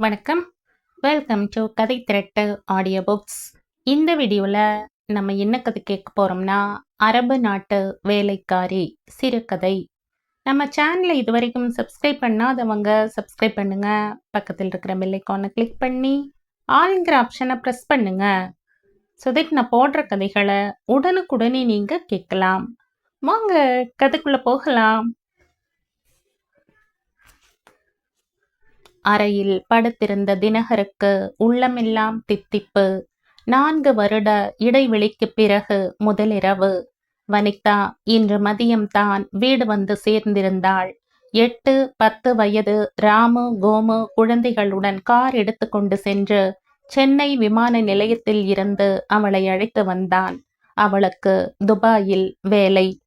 வணக்கம். Welcome to கதை திரட்டு audio books இந்த வீடியோவில் நம்ம என்ன கதை கேட்க போகிறோம்னா அரபு நாட்டு வேலைக்காரி சிறுகதை. நம்ம சேனலை இது வரைக்கும் சப்ஸ்கிரைப் பண்ணாதவங்க சப்ஸ்கிரைப் பண்ணுங்கள் பக்கத்தில் இருக்கிற பெல்லைக்கானை கிளிக் பண்ணி ஆளுங்கிற ஆப்ஷனை ப்ரெஸ் பண்ணுங்கள் ஸோ தட் நான் போடுற கதைகளை உடனுக்குடனே நீங்கள் கேட்கலாம். வாங்க கதைக்குள்ளே போகலாம். அறையில் படுத்திருந்த தினகருக்கு உள்ளமெல்லாம் தித்திப்பு. நான்கு வருட இடைவெளிக்குப் பிறகு முதலிரவு. வனிதா இன்று மதியம்தான் வீடு வந்து சேர்ந்திருந்தாள். எட்டு பத்து வயது ராமு கோமு குழந்தைகளுடன் கார் எடுத்துக்கொண்டு சென்று சென்னை விமான நிலையத்தில் இருந்து அவளை அழைத்து வந்தான். அவளுக்கு துபாயில் வேலை.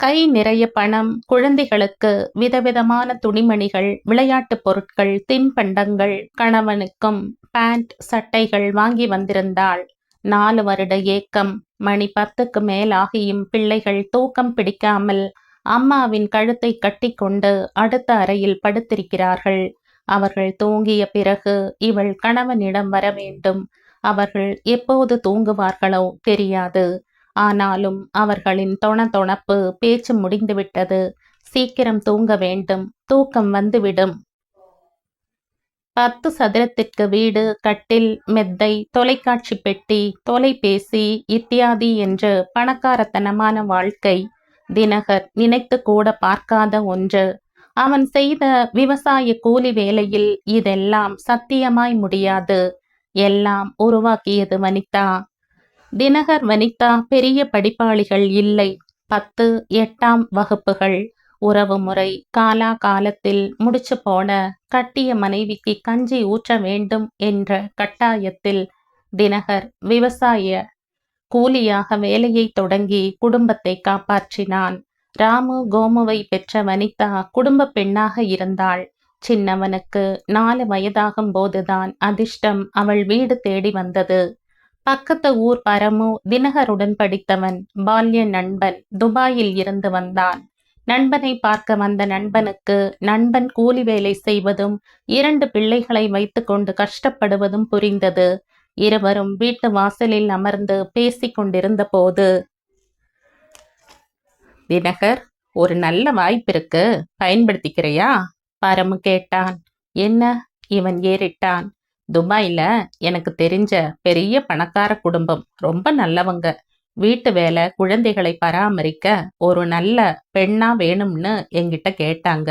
கை நிறைய பணம் குழந்தைகளுக்கு விதவிதமான துணிமணிகள் விளையாட்டுப் பொருட்கள் தின்பண்டங்கள் கணவனுக்கும் பேண்ட் சட்டைகள் வாங்கி வந்திருந்தாள். நாலு வருட ஏக்கம் மணி பத்துக்கு மேலாகியும் பிள்ளைகள் தூக்கம் பிடிக்காமல் அம்மாவின் கழுத்தை கட்டிக்கொண்டு அடுத்த அறையில் படுத்திருக்கிறார்கள். அவர்கள் தூங்கிய பிறகு இவள் கணவனிடம் வர வேண்டும். அவர்கள் எப்போது தூங்குவார்களோ தெரியாது. ஆனாலும் அவர்களின் தொண தொணப்பு பேச்சு முடிந்துவிட்டது சீக்கிரம் தூங்க வேண்டும். தூக்கம் வந்துவிடும். பத்து சதுரத்திற்கு வீடு கட்டில் மெத்தை தொலைக்காட்சி பெட்டி தொலைபேசி இத்தியாதி என்று பணக்காரத்தனமான வாழ்க்கை தினகர் நினைத்து கூட பார்க்காத ஒன்று. அவன் செய்த விவசாய கூலி வேலையில் இதெல்லாம் சத்தியமாய் முடியாது. எல்லாம் உருவாக்கியது வனிதா. தினகர் வனிதா பெரிய படிப்பாளிகள் இல்லை. பத்து எட்டாம் வகுப்புகள். உறவு முறை காலா காலத்தில் முடிச்சு போன கட்டிய மனைவிக்கு கஞ்சி ஊற்ற வேண்டும் என்ற கட்டாயத்தில் தினகர் விவசாய கூலியாக வேலையை தொடங்கி குடும்பத்தை காப்பாற்றினான். ராமு கோமுவை பெற்ற வனிதா குடும்ப பெண்ணாக இருந்தாள். சின்னவனுக்கு நாலு வயதாகும் போதுதான் அதிர்ஷ்டம் அவள் வீடு தேடி வந்தது. பக்கத்து ஊர் பரமு தினகருடன் படித்தவன் பால்ய நண்பன் துபாயில் இருந்து வந்தான். நண்பனை பார்க்க வந்த நண்பனுக்கு நண்பன் கூலி வேலை செய்வதும் இரண்டு பிள்ளைகளை வைத்துக்கொண்டு கஷ்டப்படுவதும் புரிந்தது. இருவரும் வீட்டு வாசலில் அமர்ந்து பேசிக் கொண்டிருந்த போது தினகர் ஒரு நல்ல வாய்ப்பிருக்கு பயன்படுத்திக்கிறையா பயன்படுத்திக்கிறியா? பரமு கேட்டான். என்ன? இவன் ஏறிட்டான். துபாயில் எனக்கு தெரிஞ்ச பெரிய பணக்கார குடும்பம். ரொம்ப நல்லவங்க. வீட்டு வேலை குழந்தைகளை பராமரிக்க ஒரு நல்ல பெண்ணா வேணும்னு என்கிட்ட கேட்டாங்க.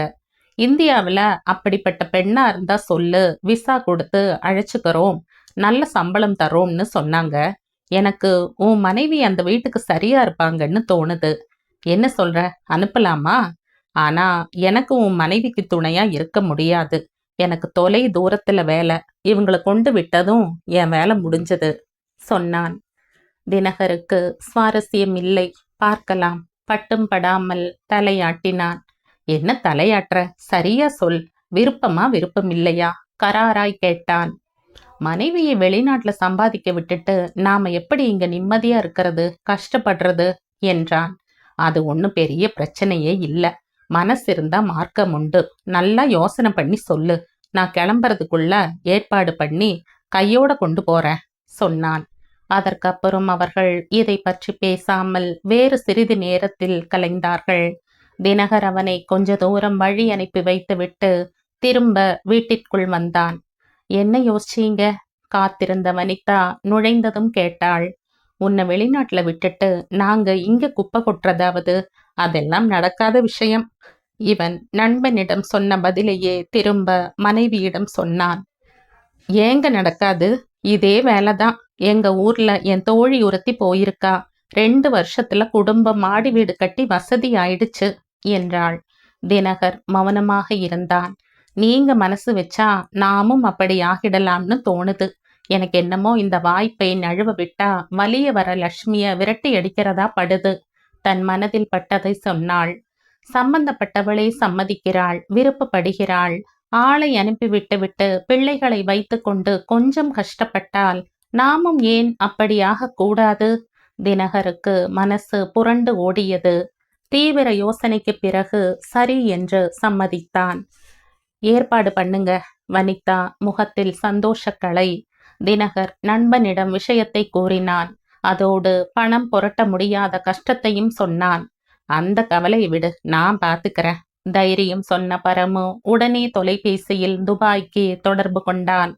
இந்தியாவில் அப்படிப்பட்ட பெண்ணா இருந்தா சொல்லு விசா கொடுத்து அழைச்சிக்கிறோம் நல்ல சம்பளம் தரோம்னு சொன்னாங்க. எனக்கு உன் மனைவி அந்த வீட்டுக்கு சரியா இருப்பாங்கன்னு தோணுது. என்ன சொல்ற? அனுப்பலாமா? ஆனா எனக்கு உன் மனைவிக்கு துணையா இருக்க முடியாது. எனக்கு தொலை தூரத்துல வேலை. இவங்களை கொண்டு விட்டதும் என் வேலை முடிஞ்சது சொன்னான். தினகருக்கு சுவாரஸ்யம் இல்லை. பார்க்கலாம். பட்டும் படாமல் தலையாட்டினான். என்ன தலையாட்டுற? சரியா சொல். விருப்பமா விருப்பம் இல்லையா கராராய் கேட்டான். மனைவியை வெளிநாட்டுல சம்பாதிக்க விட்டுட்டு நாம எப்படி இங்க நிம்மதியா இருக்கிறது? கஷ்டப்படுறது? என்றான். அது ஒன்றும் பெரிய பிரச்சனையே இல்லை. மனசு இருந்தா மார்க்கம் உண்டு. நல்லா யோசனை பண்ணி சொல்லு. நான் கிளம்புறதுக்குள்ள ஏற்பாடு பண்ணி கையோட கொண்டு போறேன் சொன்னான். அதற்கப்புறம் அவர்கள் இதை பற்றி பேசாமல் வேறு சிறிது நேரத்தில் கலைந்தார்கள். தினகர் அவனை கொஞ்ச தூரம் வழி அனுப்பி வைத்துவிட்டு திரும்ப வீட்டிற்குள் வந்தான். என்ன யோசிச்சீங்க? காத்திருந்த வனிதா நுழைந்ததும் கேட்டாள். உன்னை வெளிநாட்டுல விட்டுட்டு நாங்க இங்க குப்பை கொட்டுறதாவது அதெல்லாம் நடக்காத விஷயம். இவன் நண்பனிடம் சொன்ன பதிலையே திரும்ப மனைவியிடம் சொன்னான். ஏங்க நடக்காது? இதே வேலைதான். எங்க ஊர்ல என் தோழி உரத்தி போயிருக்கா. ரெண்டு வருஷத்துல குடும்பம் மாடி வீடு கட்டி வசதி ஆயிடுச்சு என்றாள். தினகர் மௌனமாக இருந்தான். நீங்க மனசு வச்சா நாமும் அப்படி ஆகிடலாம்னு தோணுது. எனக்கு என்னமோ இந்த வாய்ப்பை நழுவ விட்டா வலிய வர லட்சுமிய விரட்டி அடிக்கிறதா படுது. தன் மனதில் பட்டதை சொன்னாள். சம்பந்தப்பட்டவளே சம்மதிக்கிறாள் விருப்பப்படுகிறாள். ஆளை அனுப்பிவிட்டு விட்டு பிள்ளைகளை வைத்துக்கொண்டு கொஞ்சம் கஷ்டப்பட்டால் நாமும் ஏன் அப்படியாக கூடாது? தினகருக்கு மனசு புரண்டு ஓடியது. தீவிர யோசனைக்கு பிறகு சரி என்று சம்மதித்தான். ஏற்பாடு பண்ணுங்க வனிதா முகத்தில் சந்தோஷக்கலை. தினகர் நண்பனிடம் விஷயத்தை கூறினான். அதோடு பணம் புரட்ட முடியாத கஷ்டத்தையும் சொன்னான். அந்த கவலை விடு. நான் பார்த்துக்கிறேன். தைரியம் சொன்ன பரமு உடனே தொலைபேசியில் துபாய்க்கு தொடர்பு கொண்டான்.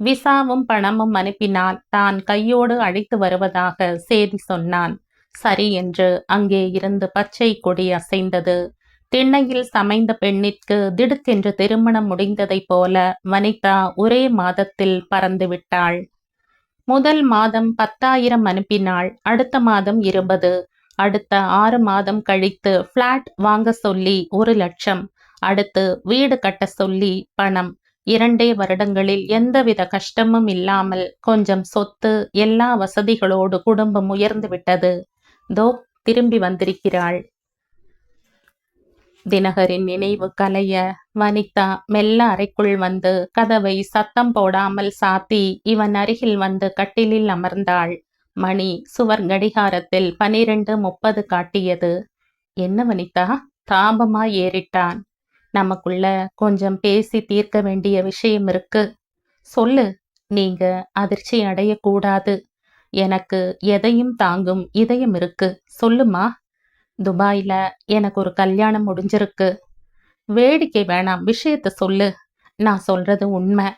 விசாவும் பணமும் அனுப்பினால் தான் கையோடு அழைத்து வருவதாக செய்தி சொன்னான். சரி என்று அங்கே இருந்து பச்சை கொடி அசைந்தது. திண்ணையில் சமைந்த பெண்ணிற்கு திடுக்கென்று திருமணம் முடிந்ததைப் போல வனிதா ஒரே மாதத்தில் பறந்து விட்டாள். முதல் மாதம் பத்தாயிரம் அனுப்பினாள். அடுத்த மாதம் இருபது. அடுத்த ஆறு மாதம் கழித்து ஃப்ளாட் வாங்க சொல்லி ஒரு லட்சம். அடுத்து வீடு கட்ட சொல்லி பணம். இரண்டே வருடங்களில் எந்தவித கஷ்டமும் இல்லாமல் கொஞ்சம் சொத்து எல்லா வசதிகளோடு குடும்பம் உயர்ந்து விட்டது. தோ திரும்பி வந்திருக்கிறாள். தினகரின் நினைவு கலைய வனிதா மெல்ல அறைக்குள் வந்து கதவை சத்தம் போடாமல் சாத்தி இவன் அருகில் வந்து கட்டிலில் அமர்ந்தாள். மணி சுவர் கடிகாரத்தில் பனிரெண்டு முப்பது காட்டியது. என்ன வனிதா? தாபமா ஏறிட்டான். நமக்குள்ள கொஞ்சம் பேசி தீர்க்க வேண்டிய விஷயம் இருக்கு. சொல்லு. நீங்க அதிர்ச்சி அடையக்கூடாது. எனக்கு எதையும் தாங்கும் இதயம் இருக்கு. சொல்லுமா? துபாயில எனக்கு ஒரு கல்யாணம் முடிஞ்சிருக்கு. வேடிக்கை வேணாம். விஷயத்த சொல்லு. நான் சொல்றது உண்மை.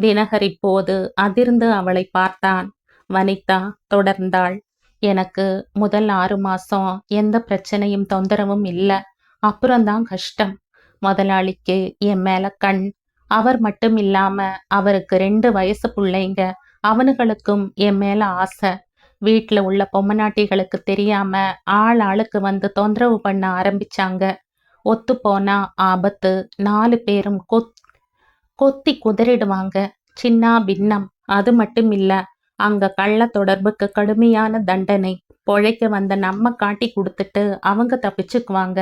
தினகர் இப்போது அதிர்ந்து அவளை பார்த்தான். வனிதா தொடர்ந்தாள். எனக்கு முதல் ஆறு மாசம் எந்த பிரச்சனையும் தொந்தரவும் இல்லை. அப்புறம்தான் கஷ்டம். முதலாளிக்கு என் மேல கண். அவர் மட்டும் இல்லாம அவருக்கு ரெண்டு வயசு பிள்ளைங்க. அவனுகளுக்கும் என் மேல ஆசை. வீட்டில் உள்ள பொம்மநாட்டிகளுக்கு தெரியாம ஆள் ஆளுக்கு வந்து தொந்தரவு பண்ண ஆரம்பிச்சாங்க. ஒத்து போனா ஆபத்து. நாலு பேரும் கொத் கொத்தி குதறிடுவாங்க. சின்ன பின்னம். அது மட்டும் இல்லை அங்க கள்ள தொடர்புக்கு கடுமையான தண்டனை. பொழைக்க வந்த நம்ம காட்டி கொடுத்துட்டு அவங்க தப்பிச்சுக்குவாங்க.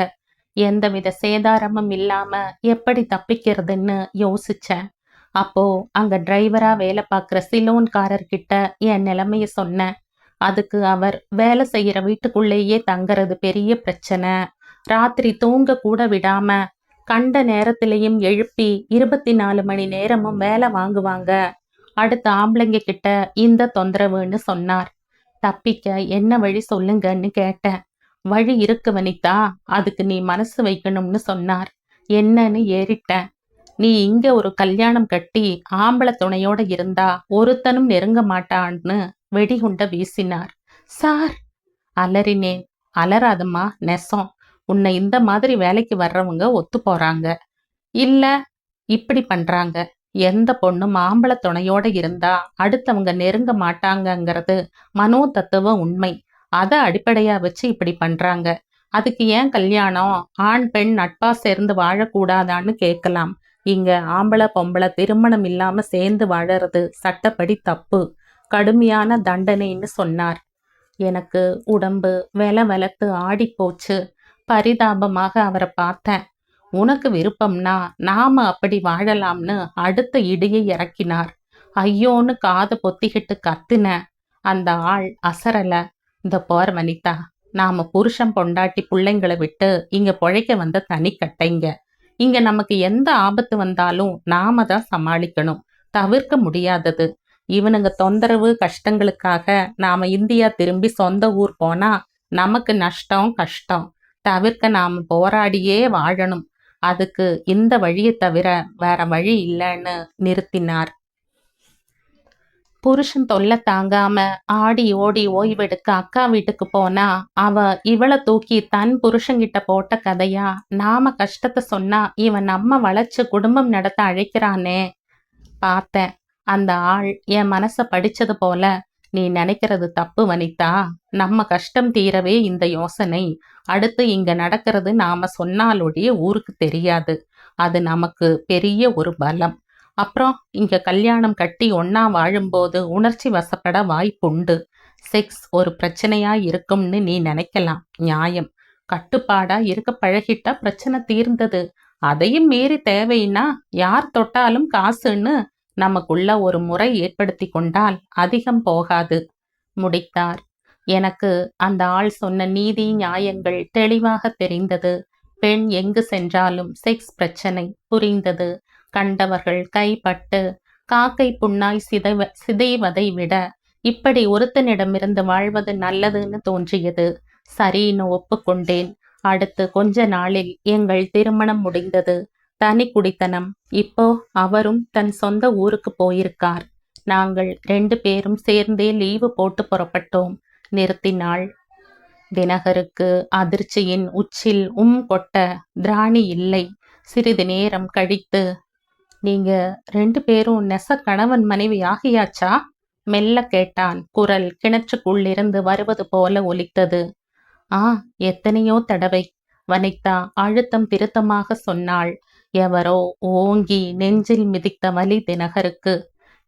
எந்தவித சேதாரமும் இல்லாம எப்படி தப்பிக்கிறதுன்னு யோசிச்சேன். அப்போ அங்க டிரைவரா வேலை பார்க்குற சிலோன்காரர்கிட்ட என் நிலைமைய சொன்னேன். அதுக்கு அவர் வேலை செய்யற வீட்டுக்குள்ளேயே தங்கறது பெரிய பிரச்சனை. ராத்திரி தூங்க கூட விடாம கண்ட நேரத்திலையும் எழுப்பி இருபத்தி நாலு மணி நேரமும் வேலை வாங்குவாங்க. அடுத்த ஆம்பளைங்க கிட்ட இந்த தொந்தரவுன்னு சொன்னார். தப்பிக்க என்ன வழி சொல்லுங்கன்னு கேட்டேன். வழி இருக்கு வனிதா அதுக்கு நீ மனசு வைக்கணும்னு சொன்னார். என்னன்னு ஏறிட்டேன். நீ இங்க ஒரு கல்யாணம் கட்டி ஆம்பளை துணையோட இருந்தா ஒருத்தனும் நெருங்க மாட்டான்னு வெடிகுண்ட வீசினார். சார்! அலறினேன் அலறாதம்மா நெசம். உன்னை இந்த மாதிரி வேலைக்கு வர்றவங்க ஒத்து போறாங்க. இல்ல இப்படி பண்றாங்க. எந்த பொண்ணும் ஆம்பளை துணையோட இருந்தா அடுத்தவங்க நெருங்க மாட்டாங்கங்கிறது மனோ தத்துவ உண்மை. அதை அடிப்படையா வச்சு இப்படி பண்றாங்க. அதுக்கு ஏன் கல்யாணம்? ஆண் பெண் நட்பா சேர்ந்து வாழக்கூடாதான்னு கேட்கலாம். இங்க ஆம்பளை பொம்பளை திருமணம் இல்லாம சேர்ந்து வாழறது சட்டப்படி தப்பு. கடுமையான தண்டனைன்னு சொன்னார். எனக்கு உடம்பு வெல வெலத்து ஆடி போச்சு பரிதாபமாக அவரை பார்த்தேன். உனக்கு விருப்பம்னா நாம அப்படி வாழலாம்னு அடுத்த இடியை இறக்கினார். ஐயோன்னு காது பொத்திக்கிட்டு கத்துன அந்த ஆள் அசரல. இந்த போர் வனிதா நாம புருஷன் பொண்டாட்டி பிள்ளைங்களை விட்டு இங்க பொழைக்க வந்த தனி கட்டைங்க இங்க நமக்கு எந்த ஆபத்து வந்தாலும் நாம தான் சமாளிக்கணும். தவிர்க்க முடியாதது. இவனுங்க தொந்தரவு கஷ்டங்களுக்காக நாம இந்தியா திரும்பி சொந்த ஊர் போனா நமக்கு நஷ்டம் கஷ்டம். தவிர்க்க நாம போராடியே வாழணும். அதுக்கு இந்த வழியை தவிர வேற வழி இல்லைன்னு நிறுத்தினார். புருஷன் தொல்லை தாங்காம ஆடி ஓடி ஓய்வெடுக்க அக்கா வீட்டுக்கு போனா அவ இவளை தூக்கி தன் புருஷங்கிட்ட போட்ட கதையா? நாம கஷ்டத்தை சொன்னா இவன் நம்ம வளைச்சு குடும்பம் நடத்த அழைக்கிறானே. பார்த்தேன். அந்த ஆள் என் மனச படிச்சது போல நீ நினைக்கிறது தப்பு வனிதா. நம்ம கஷ்டம் தீரவே இந்த யோசனை. அடுத்து இங்க நடக்கிறது நாம சொன்னாலொழிய ஊருக்கு தெரியாது. அது நமக்கு பெரிய ஒரு பலம். அப்புறம் இங்க கல்யாணம் கட்டி ஒன்னா வாழும்போது உணர்ச்சி வசப்பட வாய்ப்புண்டு செக்ஸ் ஒரு பிரச்சனையா இருக்கும்னு நீ நினைக்கலாம். நியாயம். கட்டுப்பாடா இருக்க பழகிட்டா பிரச்சனை தீர்ந்தது. அதையும் மீறி தேவைன்னா யார் தொட்டாலும் காசுன்னு நமக்குள்ள ஒரு முறை ஏற்படுத்தி கொண்டால் அதிகம் போகாது முடித்தார். எனக்கு அந்த ஆள் சொன்ன நீதி நியாயங்கள் தெளிவாக தெரிந்தது. பெண் எங்கு சென்றாலும் செக்ஸ் பிரச்சனை புரிந்தது. கண்டவர்கள் கைப்பட்டு காக்கை புண்ணாய் சிதைவ சிதைவதை விட இப்படி ஒருத்தனிடமிருந்து வாழ்வது நல்லதுன்னு தோன்றியது. சரின்னு ஒப்புக்கொண்டேன். அடுத்து கொஞ்ச நாளில் எங்கள் திருமணம் முடிந்தது. தனி குடித்தனம். இப்போ அவரும் தன் சொந்த ஊருக்கு போயிருக்கார். நாங்கள் ரெண்டு பேரும் சேர்ந்தே லீவு போட்டு புறப்பட்டோம். நிறுத்தினாள். தினகருக்கு அதிர்ச்சியின் உச்சில் உம் கொட்ட திராணி இல்லை. சிறிது நேரம் கழித்து நீங்க ரெண்டு பேரும் நெச கணவன் மனைவி ஆகியாச்சா? மெல்ல கேட்டான். குரல் கிணற்றுக்குள்ளிருந்து வருவது போல ஒலித்தது. ஆ எத்தனையோ தடவை வனிதா அழுத்தம் திருத்தமாக சொன்னாள். எவரோ ஓங்கி நெஞ்சில் மிதித்த வலி தினகருக்கு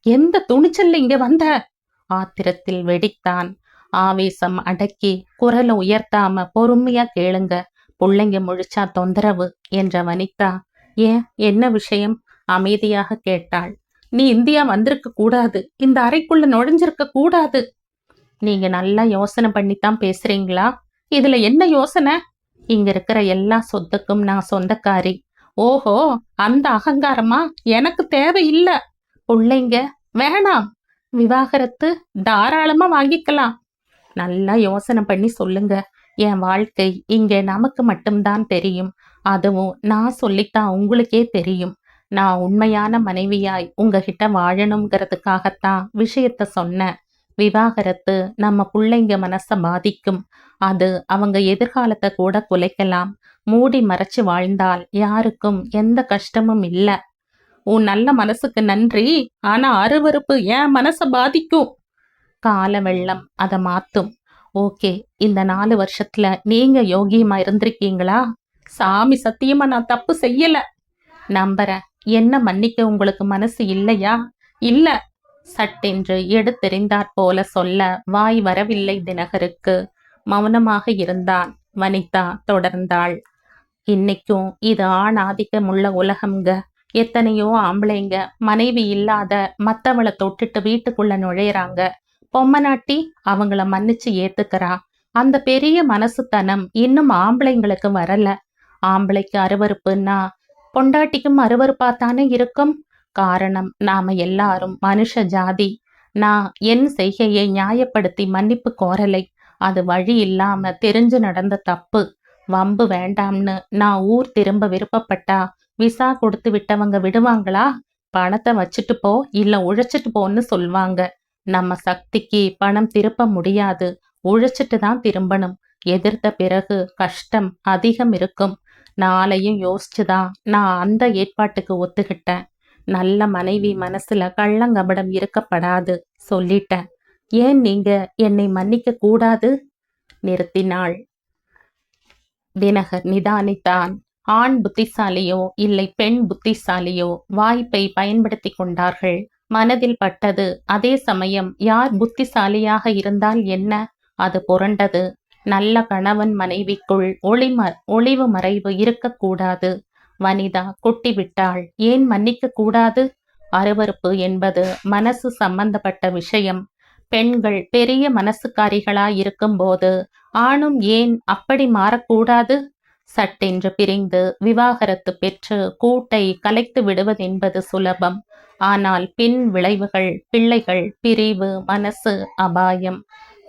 எந்த துணிச்சல் இங்க வந்த? ஆத்திரத்தில் வெடித்தான். ஆவேசம் அடக்கி குரலை உயர்த்தாம பொறுமையா கேளுங்க புள்ளைங்க முழிச்சா தொந்தரவு என்ற வனிதா. ஏன்? என்ன விஷயம்? அமைதியாக கேட்டாள். நீ இந்தியா வந்திருக்க கூடாது இந்த அறைக்குள்ள நுழைஞ்சிருக்க கூடாது. நீங்க நல்லா யோசனை பண்ணித்தான் பேசுறீங்களா? இதுல என்ன யோசனை? இங்க இருக்கிற எல்லா சொத்துக்கும் நான் சொந்தக்காரி. ஓஹோ அந்த அகங்காரமா? எனக்கு தேவையில்ல பிள்ளைங்க வேணாம். விவாகரத்து தாராளமா வாங்கிக்கலாம். நல்லா யோசனை பண்ணி சொல்லுங்க. என் வாழ்க்கை இங்க நமக்கு மட்டும்தான் தெரியும். அதுவும் நான் சொல்லித்தான் உங்களுக்கே தெரியும். நான் உண்மையான மனைவியாய் உங்ககிட்ட வாழணுங்கிறதுக்காகத்தான் விஷயத்த சொன்னேன். விவாகரத்து நம்ம பிள்ளைங்க மனச பாதிக்கும். அது அவங்க எதிர்காலத்தை கூட குலைக்கலாம். மூடி மறைச்சு வாழ்ந்தால் யாருக்கும் எந்த கஷ்டமும் இல்ல. உன் நல்ல மனசுக்கு நன்றி. ஆனா அருவருப்பு என் மனச பாதிக்கும். கால வெள்ளம் அதை மாத்தும். ஓகே இந்த நாலு வருஷத்துல நீங்க யோகியமா இருந்திருக்கீங்களா? சாமி சத்தியமா நான் தப்பு செய்யல. நம்புறேன். என்ன மன்னிக்க உங்களுக்கு மனசு இல்லையா? இல்ல. சட்டென்று எடுத்தெறிந்தாற் போல சொல்ல வாய் வரவில்லை தினகருக்கு. மௌனமாக இருந்தான். வனிதா தொடர்ந்தாள். இன்னைக்கும் இது ஆண் ஆதிக்கமுள்ள உலகம்ங்க. எத்தனையோ ஆம்பளைங்க மனைவி இல்லாத மத்தவளை தொட்டுட்டு வீட்டுக்குள்ள நுழையறாங்க. பொம்மநாட்டி அவங்கள மன்னிச்சு ஏத்துக்கிறா. அந்த பெரிய மனசுத்தனம் இன்னும் ஆம்பளைங்களுக்கு வரல. ஆம்பளைக்கு அருவருப்புன்னா பொண்டாட்டிக்கும் அருவறுப்பா தானே இருக்கும்? காரணம். நாம எல்லாரும் மனுஷ ஜாதி. நான் என் செய்கையை நியாயப்படுத்தி மன்னிப்பு கோரலை. அது வழி இல்லாம தெரிஞ்சு நடந்த தப்பு. வம்பு வேண்டாம்னு நான் ஊர் திரும்ப விருப்பப்பட்டா விசா கொடுத்து விட்டவங்க விடுவாங்களா? பணத்தை வச்சுட்டு போ இல்ல உழைச்சிட்டு போன்னு சொல்வாங்க. நம்ம சக்திக்கு பணம் திருப்ப முடியாது. உழைச்சிட்டு தான் திரும்பணும். எதிர்த்த பிறகு கஷ்டம் அதிகம் இருக்கும். நாளையும் யோசிச்சுதான் நான் அந்த ஏற்பாட்டுக்கு ஒத்துக்கிட்டேன். நல்ல மனைவி மனசுல கள்ளங்கபடம் இருக்கப்படாது சொல்லிட்டேன். ஏன் நீங்க என்னை மன்னிக்க கூடாது? நிறுத்தினாள். தினகர் நிதானித்தான். ஆண் புத்திசாலியோ இல்லை பெண் புத்திசாலியோ வாய்ப்பை பயன்படுத்தி கொண்டார்கள். மனதில் பட்டது அதே சமயம் யார் புத்திசாலியாக இருந்தால் என்ன? அது புரண்டது. நல்ல கணவன் மனைவிக்குள் ஒளிம ஒளிவு மறைவு இருக்கக்கூடாது. வனிதா கொட்டிவிட்டாள். ஏன் மன்னிக்க கூடாது? அருவறுப்பு என்பது மனசு சம்பந்தப்பட்ட விஷயம். பெண்கள் பெரிய மனசுக்காரிகளாய் இருக்கும்போது ஆணும் ஏன் அப்படி மாறக்கூடாது? சட்டென்று பிரிந்து விவாகரத்து பெற்று கூட்டை கலைத்து விடுவதென்பது சுலபம். ஆனால் பின் விளைவுகள் பிள்ளைகள் பிரிவு மனசு அபாயம்.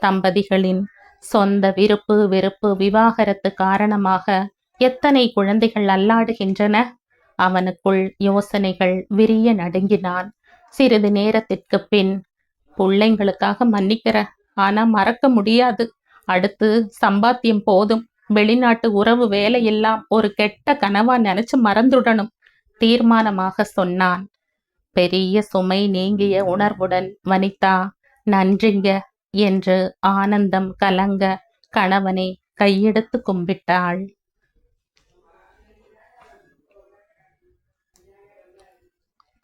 தம்பதிகளின் சொந்த விருப்பு வெறுப்பு விவாகரத்து காரணமாக எத்தனை குழந்தைகள் அல்லாடுகின்றன? அவனுக்குள் யோசனைகள் விரிய நடுங்கினான். சிறிது நேரத்திற்கு பின் பிள்ளைங்களுக்காக மன்னிக்கிற ஆனா மறக்க முடியாது. அடுத்து சம்பாத்தியம் போதும். வெளிநாட்டு உறவு வேலையெல்லாம் ஒரு கெட்ட கனவா நினைச்சு மறந்துடணும் தீர்மானமாக சொன்னான். பெரிய சுமை நீங்கிய உணர்வுடன் வனிதா நன்றிங்க என்று ஆனந்தம் கலங்க கணவனை கையெடுத்து கும்பிட்டாள்.